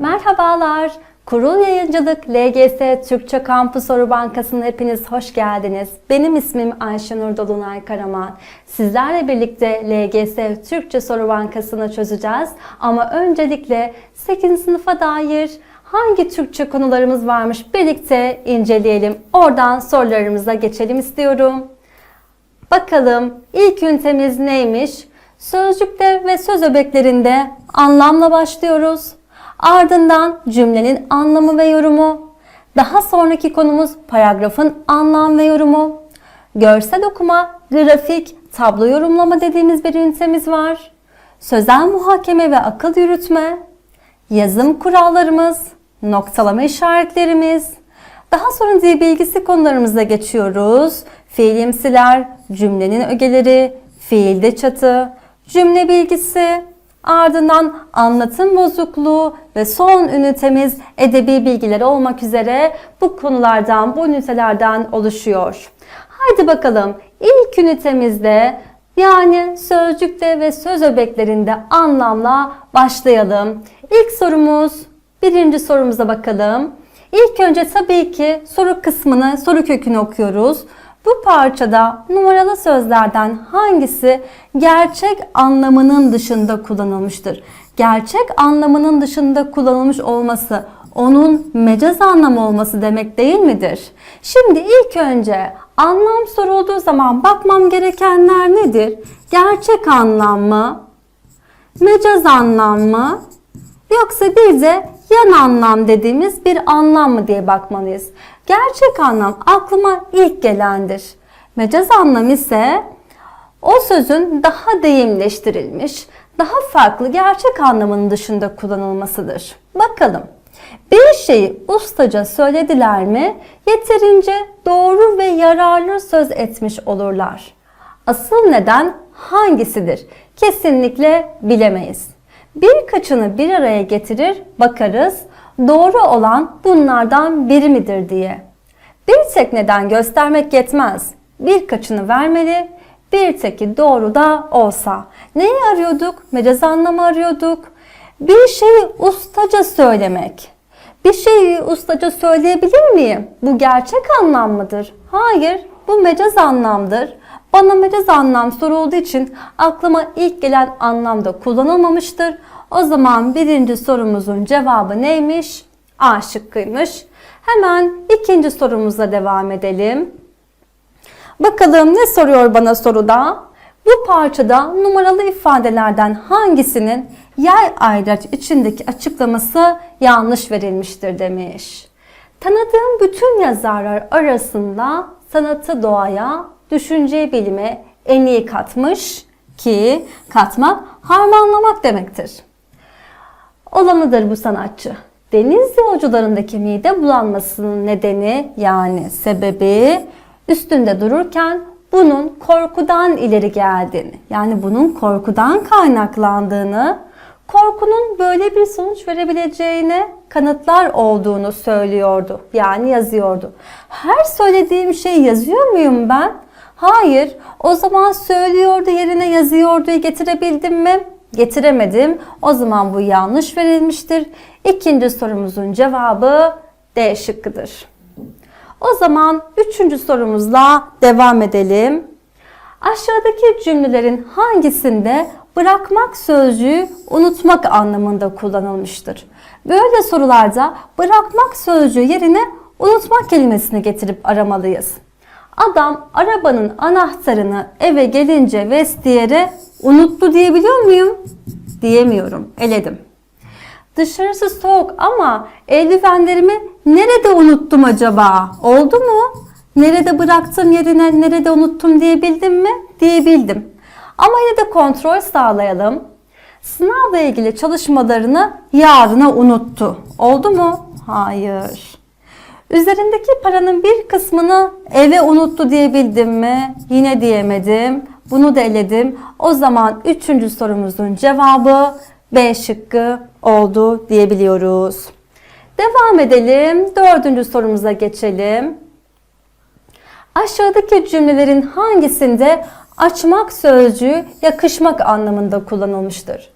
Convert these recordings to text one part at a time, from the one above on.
Merhabalar. Kurul Yayıncılık LGS Türkçe Kampı Soru Bankası'na hepiniz hoş geldiniz. Benim ismim Ayşenur Dolunay Karaman. Sizlerle birlikte LGS Türkçe Soru Bankası'nı çözeceğiz. Ama öncelikle 8. sınıfa dair hangi Türkçe konularımız varmış birlikte inceleyelim. Oradan sorularımıza geçelim istiyorum. Bakalım ilk ünitemiz neymiş? Sözcükte ve söz öbeklerinde anlamla başlıyoruz. Ardından cümlenin anlamı ve yorumu. Daha sonraki konumuz paragrafın anlam ve yorumu. Görsel okuma, grafik, tablo yorumlama dediğimiz bir ünitemiz var. Sözel muhakeme ve akıl yürütme. Yazım kurallarımız, noktalama işaretlerimiz. Daha sonra dil bilgisi konularımıza geçiyoruz. Fiilimsiler, cümlenin ögeleri, fiilde çatı, cümle bilgisi, ardından anlatım bozukluğu ve son ünitemiz edebi bilgiler olmak üzere bu konulardan, bu ünitelerden oluşuyor. Haydi bakalım ilk ünitemizde yani sözcükte ve söz öbeklerinde anlamla başlayalım. İlk sorumuz, birinci sorumuza bakalım. İlk önce tabii ki soru kısmını, soru kökünü okuyoruz. Bu parçada numaralı sözlerden hangisi gerçek anlamının dışında kullanılmıştır? Gerçek anlamının dışında kullanılmış olması onun mecaz anlamı olması demek değil midir? Şimdi ilk önce anlam sorulduğu zaman bakmam gerekenler nedir? Gerçek anlam mı? Mecaz anlam mı? Yoksa bir de yan anlam dediğimiz bir anlam mı diye bakmalıyız. Gerçek anlam aklıma ilk gelendir. Mecaz anlam ise o sözün daha deyimleştirilmiş, daha farklı gerçek anlamının dışında kullanılmasıdır. Bakalım. Bir şeyi ustaca söylediler mi yeterince doğru ve yararlı söz etmiş olurlar. Asıl neden hangisidir? Kesinlikle bilemeyiz. Birkaçını bir araya getirir, bakarız doğru olan bunlardan biri midir diye. Bir tek neden göstermek yetmez. Birkaçını vermeli, bir teki doğru da olsa. Neyi arıyorduk? Mecaz anlamı arıyorduk. Bir şeyi ustaca söylemek. Bir şeyi ustaca söyleyebilir miyim? Bu gerçek anlam mıdır? Hayır, bu mecaz anlamdır. Bana mecaz anlam sorulduğu için aklıma ilk gelen anlamda kullanılmamıştır. O zaman birinci sorumuzun cevabı neymiş? A şıkkıymış. Hemen ikinci sorumuzla devam edelim. Bakalım ne soruyor bana soruda? Bu parçada numaralı ifadelerden hangisinin yer ayraç içindeki açıklaması yanlış verilmiştir demiş. Tanıdığım bütün yazarlar arasında sanatı doğaya, düşünce bilime en iyi katmış ki katmak harmanlamak demektir. Olanıdır bu sanatçı. Deniz yolcularındaki mide bulanmasının nedeni yani sebebi üstünde dururken bunun korkudan ileri geldiğini yani bunun korkudan kaynaklandığını korkunun böyle bir sonuç verebileceğine kanıtlar olduğunu söylüyordu. Yani yazıyordu. Her söylediğim şeyi yazıyor muyum ben? Hayır. O zaman söylüyordu yerine yazıyorduyu getirebildim mi? Getiremedim. O zaman bu yanlış verilmiştir. İkinci sorumuzun cevabı D şıkkıdır. O zaman üçüncü sorumuzla devam edelim. Aşağıdaki cümlelerin hangisinde bırakmak sözcüğü unutmak anlamında kullanılmıştır? Böyle sorularda bırakmak sözcüğü yerine unutmak kelimesini getirip aramalıyız. Adam arabanın anahtarını eve gelince vestiyere unuttu diyebiliyor muyum? Diyemiyorum. Eledim. Dışarısı soğuk ama eldivenlerimi nerede unuttum acaba? Oldu mu? Nerede bıraktım yerine nerede unuttum diyebildim mi? Diyebildim. Ama yine de kontrol sağlayalım. Sınavla ilgili çalışmalarını yarına unuttu. Oldu mu? Hayır. Üzerindeki paranın bir kısmını eve unuttu diyebildim mi? Yine diyemedim. Bunu da eledim. O zaman üçüncü sorumuzun cevabı B şıkkı oldu diyebiliyoruz. Devam edelim. Dördüncü sorumuza geçelim. Aşağıdaki cümlelerin hangisinde açmak sözcüğü yakışmak anlamında kullanılmıştır?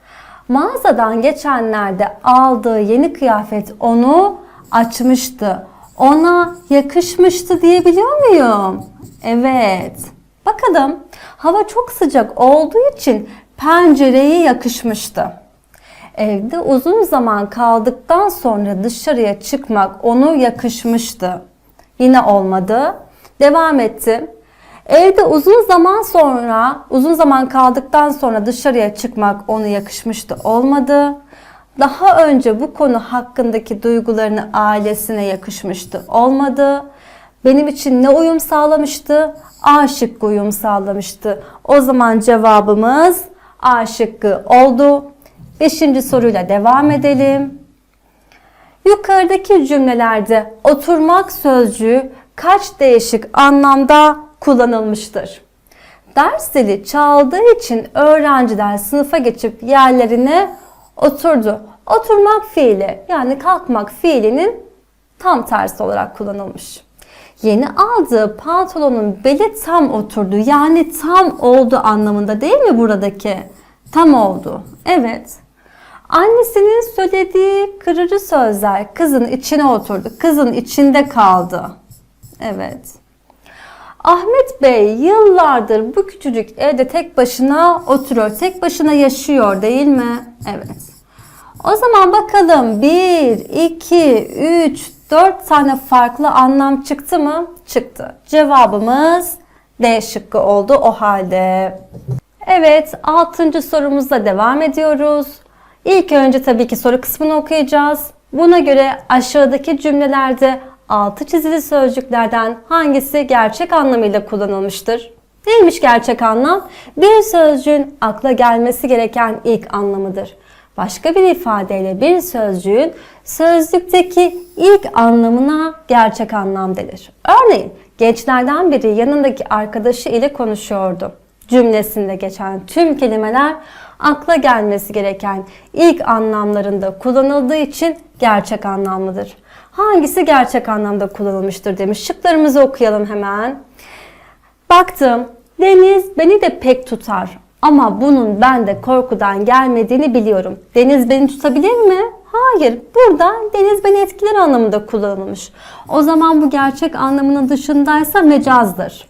Mağazadan geçenlerde aldığı yeni kıyafet onu açmıştı. Ona yakışmıştı diyebiliyor muyum? Evet. Bakalım. Hava çok sıcak olduğu için pencereye yakışmıştı. Evde uzun zaman kaldıktan sonra dışarıya çıkmak onu yakışmıştı. Yine olmadı. Devam ettim. Evde uzun zaman sonra, uzun zaman kaldıktan sonra dışarıya çıkmak onu yakışmıştı. Olmadı. Daha önce bu konu hakkındaki duygularını ailesine yakışmıştı. Olmadı. Benim için ne uyum sağlamıştı? A şıkkı uyum sağlamıştı. O zaman cevabımız A şıkkı oldu. Beşinci soruyla devam edelim. Yukarıdaki cümlelerde oturmak sözcüğü kaç değişik anlamda kullanılmıştır? Ders zili çaldığı için öğrenciler sınıfa geçip yerlerine oturdu. Oturmak fiili yani kalkmak fiilinin tam tersi olarak kullanılmış. Yeni aldığı pantolonun beli tam oturdu. Yani tam oldu anlamında değil mi buradaki? Tam oldu. Evet. Annesinin söylediği kırıcı sözler kızın içine oturdu. Kızın içinde kaldı. Evet. Ahmet Bey yıllardır bu küçücük evde tek başına oturuyor. Tek başına yaşıyor değil mi? Evet. O zaman bakalım 1, 2, 3, 4 tane farklı anlam çıktı mı? Çıktı. Cevabımız D şıkkı oldu o halde. Evet 6. sorumuzla devam ediyoruz. İlk önce tabii ki soru kısmını okuyacağız. Buna göre aşağıdaki cümlelerde altı çizili sözcüklerden hangisi gerçek anlamıyla kullanılmıştır? Neymiş gerçek anlam? Bir sözcüğün akla gelmesi gereken ilk anlamıdır. Başka bir ifadeyle bir sözcüğün sözlükteki ilk anlamına gerçek anlam denir. Örneğin gençlerden biri yanındaki arkadaşı ile konuşuyordu. Cümlesinde geçen tüm kelimeler akla gelmesi gereken ilk anlamlarında kullanıldığı için gerçek anlamlıdır. Hangisi gerçek anlamda kullanılmıştır demiş. Şıklarımızı okuyalım hemen. Baktım. Deniz beni de pek tutar. Ama bunun bende korkudan gelmediğini biliyorum. Deniz beni tutabilir mi? Hayır. Burada deniz beni etkiler anlamında kullanılmış. O zaman bu gerçek anlamının dışındaysa mecazdır.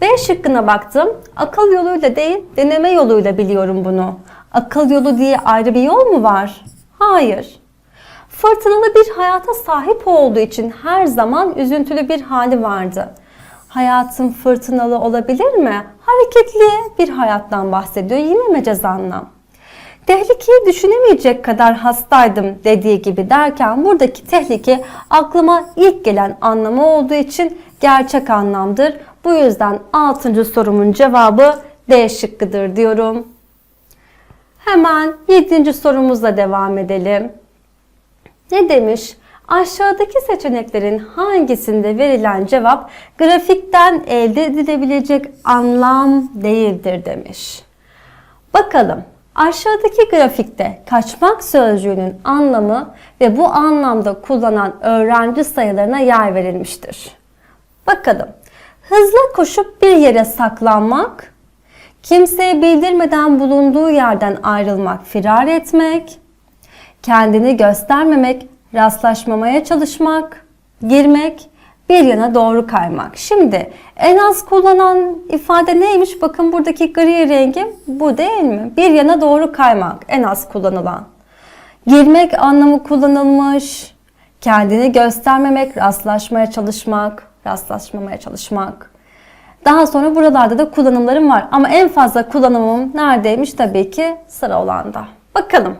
B şıkkına baktım. Akıl yoluyla değil, deneme yoluyla biliyorum bunu. Akıl yolu diye ayrı bir yol mu var? Hayır. Fırtınalı bir hayata sahip olduğu için her zaman üzüntülü bir hali vardı. Hayatın fırtınalı olabilir mi? Hareketli bir hayattan bahsediyor. Yine mecaz anlam. Tehlikeyi düşünemeyecek kadar hastaydım dediği gibi derken buradaki tehlike aklıma ilk gelen anlamı olduğu için gerçek anlamdır. Bu yüzden 6. sorumun cevabı D şıkkıdır diyorum. Hemen 7. sorumuzla devam edelim. Ne demiş? Aşağıdaki seçeneklerin hangisinde verilen cevap grafikten elde edilebilecek anlam değildir demiş. Bakalım aşağıdaki grafikte kaçmak sözcüğünün anlamı ve bu anlamda kullanan öğrenci sayılarına yer verilmiştir. Bakalım hızlı koşup bir yere saklanmak, kimseye bildirmeden bulunduğu yerden ayrılmak, firar etmek, kendini göstermemek, rastlaşmamaya çalışmak, girmek, bir yana doğru kaymak. Şimdi en az kullanan ifade neymiş? Bakın buradaki gri rengi bu değil mi? Bir yana doğru kaymak en az kullanılan. Girmek anlamı kullanılmış. Kendini göstermemek, rastlaşmaya çalışmak, rastlaşmamaya çalışmak. Daha sonra buralarda da kullanımlarım var. Ama en fazla kullanımım neredeymiş? Tabii ki sıra olanda. Bakalım.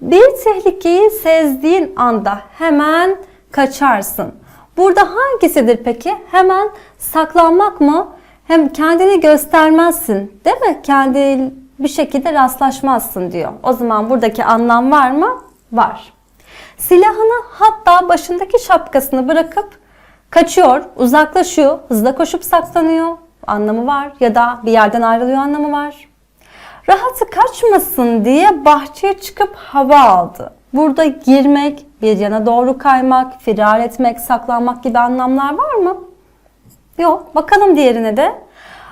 Bir tehlikeyi sezdiğin anda hemen kaçarsın. Burada hangisidir peki? Hemen saklanmak mı? Hem kendini göstermezsin. Değil mi? Kendi bir şekilde rastlaşmazsın diyor. O zaman buradaki anlam var mı? Var. Silahını hatta başındaki şapkasını bırakıp kaçıyor, uzaklaşıyor, hızla koşup saklanıyor anlamı var ya da bir yerden ayrılıyor anlamı var. Rahatı kaçmasın diye bahçeye çıkıp hava aldı. Burada girmek, bir yana doğru kaymak, firar etmek, saklanmak gibi anlamlar var mı? Yok. Bakalım diğerine de.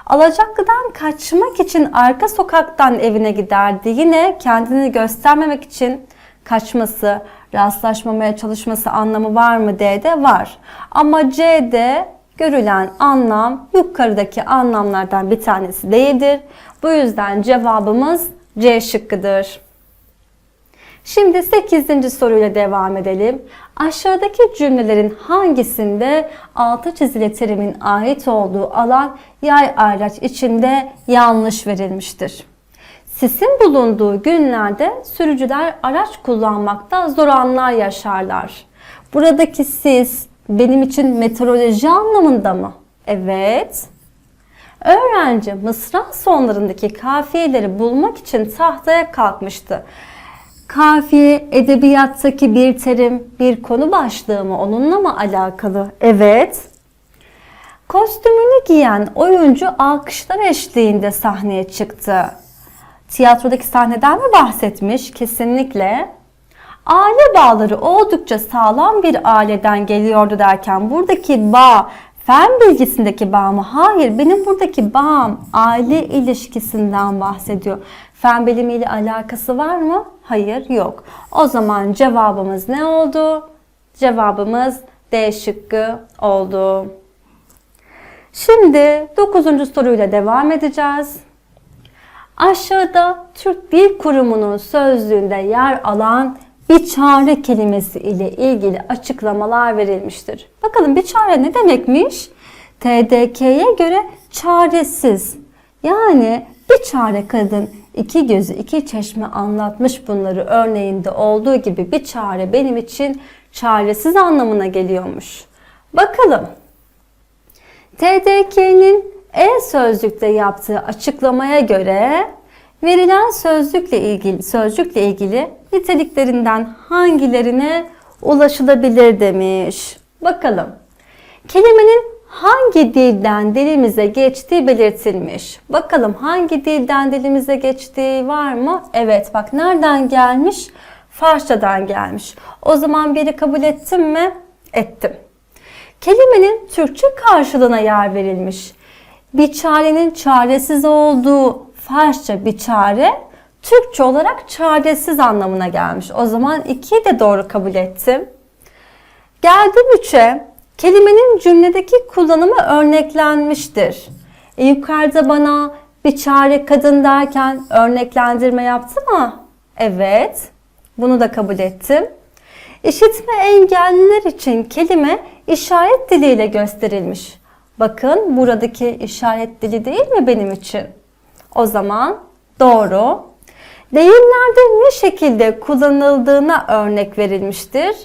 Alacaklıdan kaçmak için arka sokaktan evine giderdi. Yine kendini göstermemek için kaçması, rastlaşmamaya çalışması anlamı var mı D'de? Var. Ama C'de görülen anlam yukarıdaki anlamlardan bir tanesi değildir. Bu yüzden cevabımız C şıkkıdır. Şimdi 8. soruyla devam edelim. Aşağıdaki cümlelerin hangisinde altı çizili terimin ait olduğu alan yay ayraç içinde yanlış verilmiştir? Sisin bulunduğu günlerde sürücüler araç kullanmakta zor anlar yaşarlar. Buradaki sis benim için meteoroloji anlamında mı? Evet. Öğrenci mısra sonlarındaki kafiyeleri bulmak için tahtaya kalkmıştı. Kafiye edebiyattaki bir terim, bir konu başlığı mı? Onunla mı alakalı? Evet. Kostümünü giyen oyuncu alkışlar eşliğinde sahneye çıktı. Tiyatrodaki sahneden mi bahsetmiş? Kesinlikle. Aile bağları oldukça sağlam bir aileden geliyordu derken buradaki bağ fen bilgisindeki bağ mı? Hayır benim buradaki bağım aile ilişkisinden bahsediyor. Fen bilimiyle alakası var mı? Hayır yok. O zaman cevabımız ne oldu? Cevabımız D şıkkı oldu. Şimdi 9. soruyla devam edeceğiz. Aşağıda Türk Dil Kurumu'nun sözlüğünde yer alan bir çare kelimesi ile ilgili açıklamalar verilmiştir. Bakalım bir çare ne demekmiş? TDK'ye göre çaresiz. Yani bir çare kadın iki gözü iki çeşme anlatmış bunları örneğinde olduğu gibi bir çare benim için çaresiz anlamına geliyormuş. Bakalım. TDK'nin e-sözlükte yaptığı açıklamaya göre verilen sözlükle ilgili sözcükle ilgili niteliklerinden hangilerine ulaşılabilir demiş. Bakalım. Kelimenin hangi dilden dilimize geçtiği belirtilmiş. Bakalım hangi dilden dilimize geçtiği var mı? Evet bak nereden gelmiş? Farsçadan gelmiş. O zaman biri kabul ettim mi? Ettim. Kelimenin Türkçe karşılığına yer verilmiş. Bir çarenin çaresiz olduğu Farsça bir çare Türkçe olarak çaresiz anlamına gelmiş. O zaman ikiyi de doğru kabul ettim. Geldim üçe. Kelimenin cümledeki kullanımı örneklenmiştir. E, yukarıda bana bir çare kadın derken örneklendirme yaptı mı? Evet. Bunu da kabul ettim. İşitme engelliler için kelime işaret diliyle gösterilmiş. Bakın buradaki işaret dili değil mi benim için? O zaman doğru. Deyimlerde ne şekilde kullanıldığına örnek verilmiştir.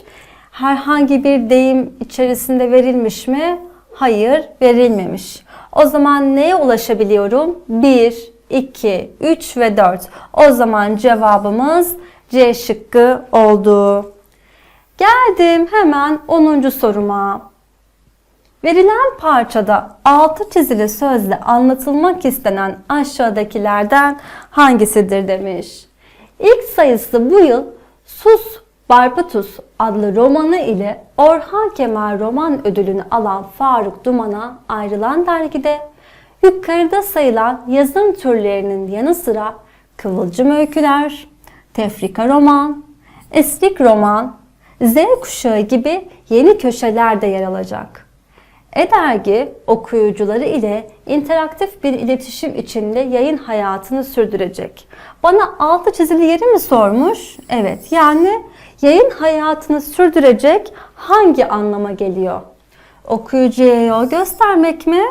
Herhangi bir deyim içerisinde verilmiş mi? Hayır, verilmemiş. O zaman neye ulaşabiliyorum? 1, 2, 3 ve 4. O zaman cevabımız C şıkkı oldu. Geldim hemen 10. soruma. Verilen parçada altı çizili sözle anlatılmak istenen aşağıdakilerden hangisidir demiş. İlk sayısı bu yıl Sus Barbatus adlı romanı ile Orhan Kemal Roman Ödülünü alan Faruk Duman'a ayrılan dergide yukarıda sayılan yazım türlerinin yanı sıra kıvılcım öyküler, tefrika roman, esrik roman, Z kuşağı gibi yeni köşeler de yer alacak. E-Dergi okuyucuları ile interaktif bir iletişim içinde yayın hayatını sürdürecek. Bana altı çizili yeri mi sormuş? Evet yani yayın hayatını sürdürecek hangi anlama geliyor? Okuyucuya yol göstermek mi?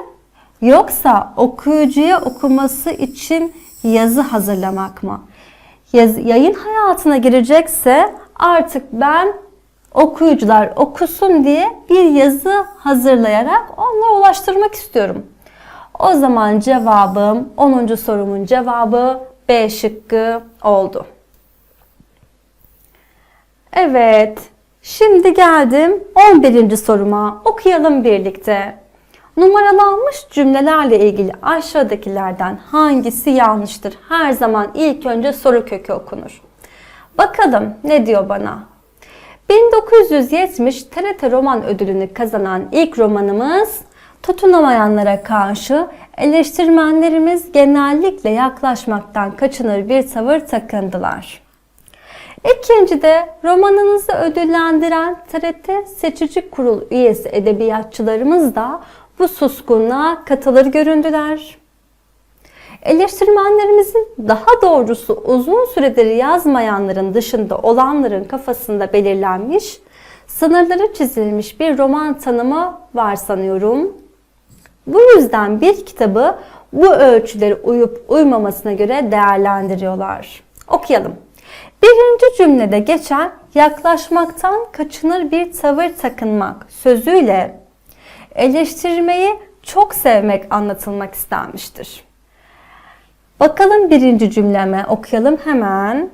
Yoksa okuyucuya okuması için yazı hazırlamak mı? Yaz, yayın hayatına girecekse artık ben okuyucular okusun diye bir yazı hazırlayarak onlara ulaştırmak istiyorum. O zaman cevabım 10. sorumun cevabı B şıkkı oldu. Evet, şimdi geldim 11. soruma. Okuyalım birlikte. Numaralanmış cümlelerle ilgili aşağıdakilerden hangisi yanlıştır? Her zaman ilk önce soru kökü okunur. Bakalım ne diyor bana? 1970 TRT Roman Ödülünü kazanan ilk romanımız tutunamayanlara karşı eleştirmenlerimiz genellikle yaklaşmaktan kaçınır bir tavır takındılar. İkincide romanınızı ödüllendiren TRT Seçici Kurul üyesi edebiyatçılarımız da bu suskunluğa katılır göründüler. Eleştirmenlerimizin daha doğrusu uzun süredir yazmayanların dışında olanların kafasında belirlenmiş, sınırları çizilmiş bir roman tanımı var sanıyorum. Bu yüzden bir kitabı bu ölçüleri uyup uymamasına göre değerlendiriyorlar. Okuyalım. Birinci cümlede geçen yaklaşmaktan kaçınır bir tavır takınmak sözüyle eleştirmeyi çok sevmek anlatılmak istenmiştir. Bakalım birinci cümleme okuyalım hemen.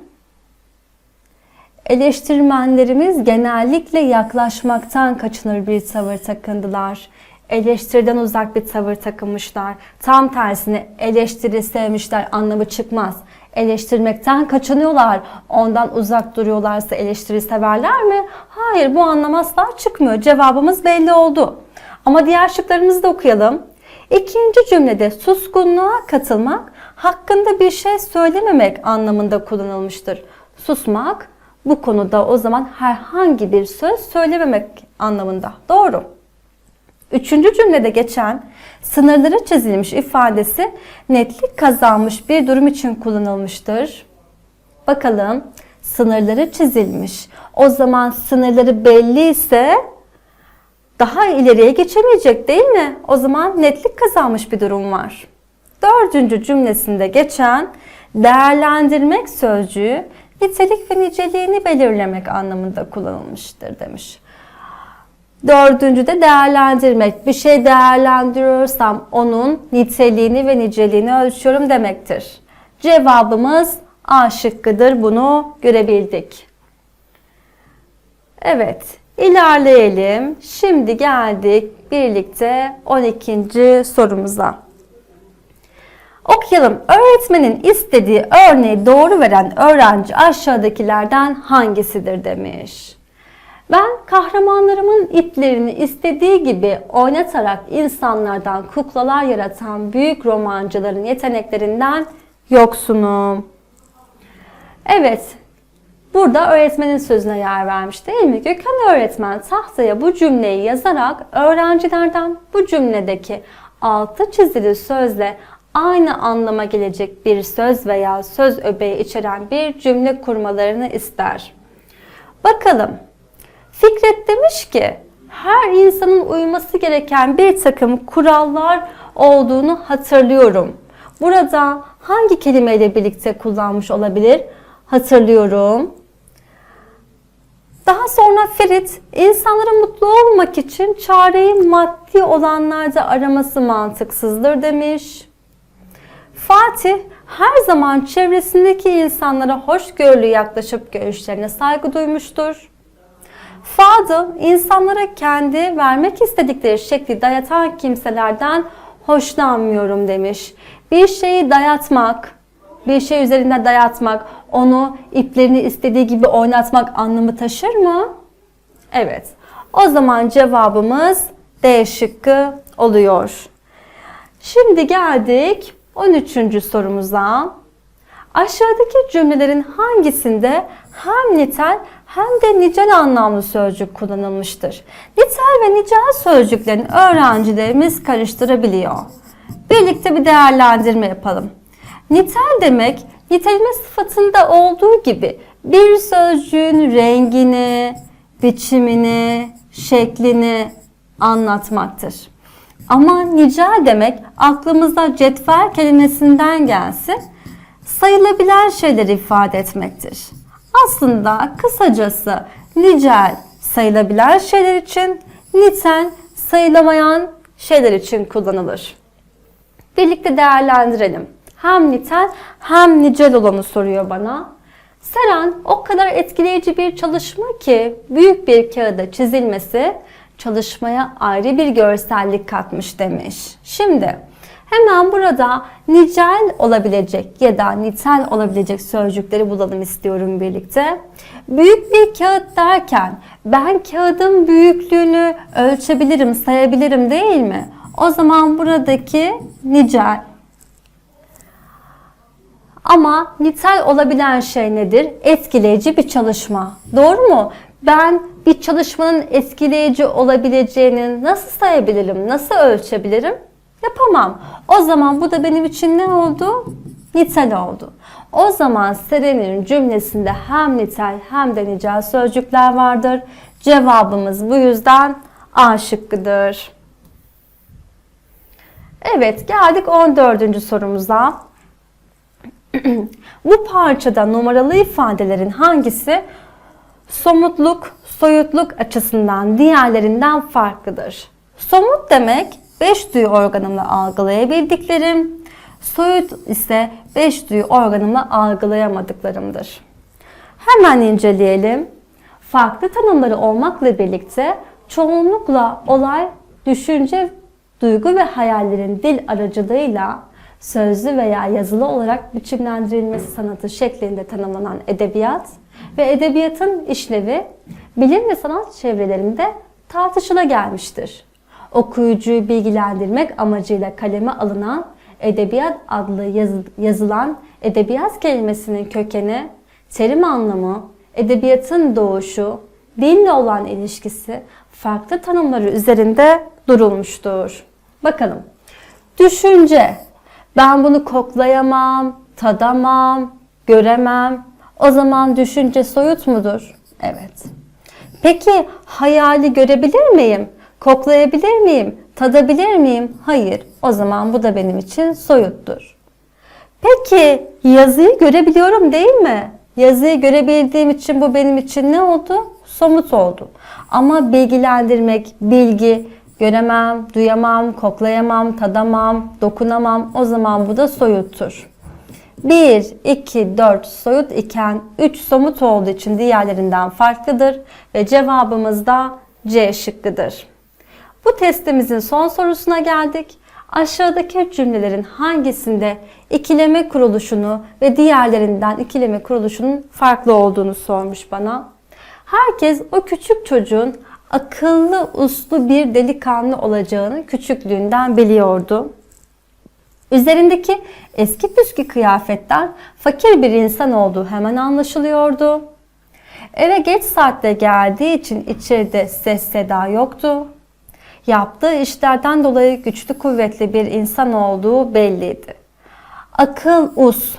Eleştirmenlerimiz genellikle yaklaşmaktan kaçınır bir tavır takındılar. Eleştiriden uzak bir tavır takınmışlar. Tam tersine eleştiri sevmişler anlamı çıkmaz. Eleştirmekten kaçınıyorlar. Ondan uzak duruyorlarsa eleştiri severler mi? Hayır bu anlam asla çıkmıyor. Cevabımız belli oldu. Ama diğer şıklarımızı da okuyalım. İkinci cümlede suskunluğa katılmak hakkında bir şey söylememek anlamında kullanılmıştır. Susmak bu konuda o zaman herhangi bir söz söylememek anlamında. Doğru. Üçüncü cümlede geçen sınırları çizilmiş ifadesi netlik kazanmış bir durum için kullanılmıştır. Bakalım sınırları çizilmiş. O zaman sınırları belli ise daha ileriye geçemeyecek değil mi? O zaman netlik kazanmış bir durum var. Dördüncü cümlesinde geçen değerlendirmek sözcüğü nitelik ve niceliğini belirlemek anlamında kullanılmıştır demiş. Dördüncüde değerlendirmek. Bir şey değerlendiriyorsam onun niteliğini ve niceliğini ölçüyorum demektir. Cevabımız A şıkkıdır. Bunu görebildik. Evet, ilerleyelim. Şimdi geldik birlikte 12. sorumuza. Okuyalım. Öğretmenin istediği örneği doğru veren öğrenci aşağıdakilerden hangisidir demiş. Ben kahramanlarımın iplerini istediği gibi oynatarak insanlardan kuklalar yaratan büyük romancıların yeteneklerinden yoksunum. Evet, burada öğretmenin sözüne yer vermiş değil mi? Gökhan öğretmen tahtaya bu cümleyi yazarak öğrencilerden bu cümledeki altı çizili sözle aynı anlama gelecek bir söz veya söz öbeği içeren bir cümle kurmalarını ister. Bakalım. Fikret demiş ki her insanın uyması gereken bir takım kurallar olduğunu hatırlıyorum. Burada hangi kelimeyle birlikte kullanmış olabilir? Hatırlıyorum. Daha sonra Ferit, insanların mutlu olmak için çareyi maddi olanlarda araması mantıksızdır demiş. Fatih, her zaman çevresindeki insanlara hoşgörülü yaklaşıp görüşlerine saygı duymuştur. Fadıl, insanlara kendi vermek istedikleri şekli dayatan kimselerden hoşlanmıyorum demiş. Bir şeyi dayatmak, bir şey üzerinde dayatmak, onu iplerini istediği gibi oynatmak anlamı taşır mı? Evet. O zaman cevabımız D şıkkı oluyor. Şimdi geldik 13. sorumuza. Aşağıdaki cümlelerin hangisinde hem nitel hem de nicel anlamlı sözcük kullanılmıştır? Nitel ve nicel sözcüklerini öğrencilerimiz karıştırabiliyor. Birlikte bir değerlendirme yapalım. Nitel demek niteleme sıfatında olduğu gibi bir sözcüğün rengini, biçimini, şeklini anlatmaktır. Ama nicel demek aklımıza cetvel kelimesinden gelsin sayılabilen şeyleri ifade etmektir. Aslında kısacası nicel sayılabilen şeyler için, nitel sayılamayan şeyler için kullanılır. Birlikte değerlendirelim. Hem nitel hem nicel olanı soruyor bana. Seren o kadar etkileyici bir çalışma ki büyük bir kağıda çizilmesi çalışmaya ayrı bir görsellik katmış demiş. Şimdi hemen burada nicel olabilecek ya da nitel olabilecek sözcükleri bulalım istiyorum birlikte. Büyük bir kağıt derken ben kağıdın büyüklüğünü ölçebilirim, sayabilirim değil mi? O zaman buradaki nicel ama nitel olabilen şey nedir? Etkileyici bir çalışma. Doğru mu? Ben bir çalışmanın etkileyici olabileceğini nasıl sayabilirim? Nasıl ölçebilirim? Yapamam. O zaman bu da benim için ne oldu? Nitel oldu. O zaman Seren'in cümlesinde hem nitel hem de nicel sözcükler vardır. Cevabımız bu yüzden A şıkkıdır. Evet geldik 14. sorumuza. Bu parçada numaralı ifadelerin hangisi somutluk, soyutluk açısından diğerlerinden farklıdır? Somut demek beş duyu organımla algılayabildiklerim, soyut ise beş duyu organımla algılayamadıklarımdır. Hemen inceleyelim. Farklı tanımları olmakla birlikte çoğunlukla olay, düşünce, duygu ve hayallerin dil aracılığıyla sözlü veya yazılı olarak biçimlendirilmesi sanatı şeklinde tanımlanan edebiyat ve edebiyatın işlevi bilim ve sanat çevrelerinde tartışıla gelmiştir. Okuyucuyu bilgilendirmek amacıyla kaleme alınan edebiyat adlı yazı- yazılan edebiyat kelimesinin kökeni, terim anlamı, edebiyatın doğuşu, dinle olan ilişkisi farklı tanımları üzerinde durulmuştur. Bakalım. Düşünce. Ben bunu koklayamam, tadamam, göremem. O zaman düşünce soyut mudur? Evet. Peki hayali görebilir miyim? Koklayabilir miyim? Tadabilir miyim? Hayır. O zaman bu da benim için soyuttur. Peki yazıyı görebiliyorum değil mi? Yazıyı görebildiğim için bu benim için ne oldu? Somut oldu. Ama bilgilendirmek, bilgi göremem, duyamam, koklayamam, tadamam, dokunamam. O zaman bu da soyuttur. 1, 2, 4 soyut iken 3 somut olduğu için diğerlerinden farklıdır ve cevabımız da C şıkkıdır. Bu testimizin son sorusuna geldik. Aşağıdaki cümlelerin hangisinde ikileme kuruluşunu ve diğerlerinden ikileme kuruluşunun farklı olduğunu sormuş bana. Herkes o küçük çocuğun akıllı, uslu bir delikanlı olacağını küçüklüğünden biliyordu. Üzerindeki eski püskü kıyafetten fakir bir insan olduğu hemen anlaşılıyordu. Eve geç saatte geldiği için içeride ses seda yoktu. Yaptığı işlerden dolayı güçlü kuvvetli bir insan olduğu belliydi. Akıl, us,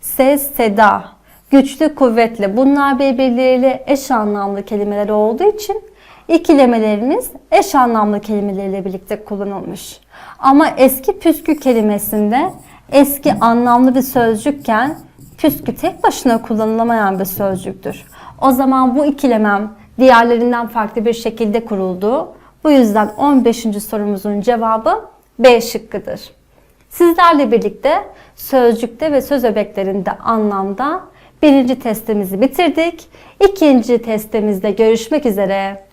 ses, seda, güçlü, kuvvetli bunlar birbirleriyle eş anlamlı kelimeler olduğu için ikilemelerimiz eş anlamlı kelimeleriyle birlikte kullanılmış. Ama eski püskü kelimesinde eski anlamlı bir sözcükken püskü tek başına kullanılamayan bir sözcüktür. O zaman bu ikilemem diğerlerinden farklı bir şekilde kuruldu. Bu yüzden 15. sorumuzun cevabı B şıkkıdır. Sizlerle birlikte sözcükte ve söz öbeklerinde anlamda birinci testimizi bitirdik. İkinci testimizde görüşmek üzere.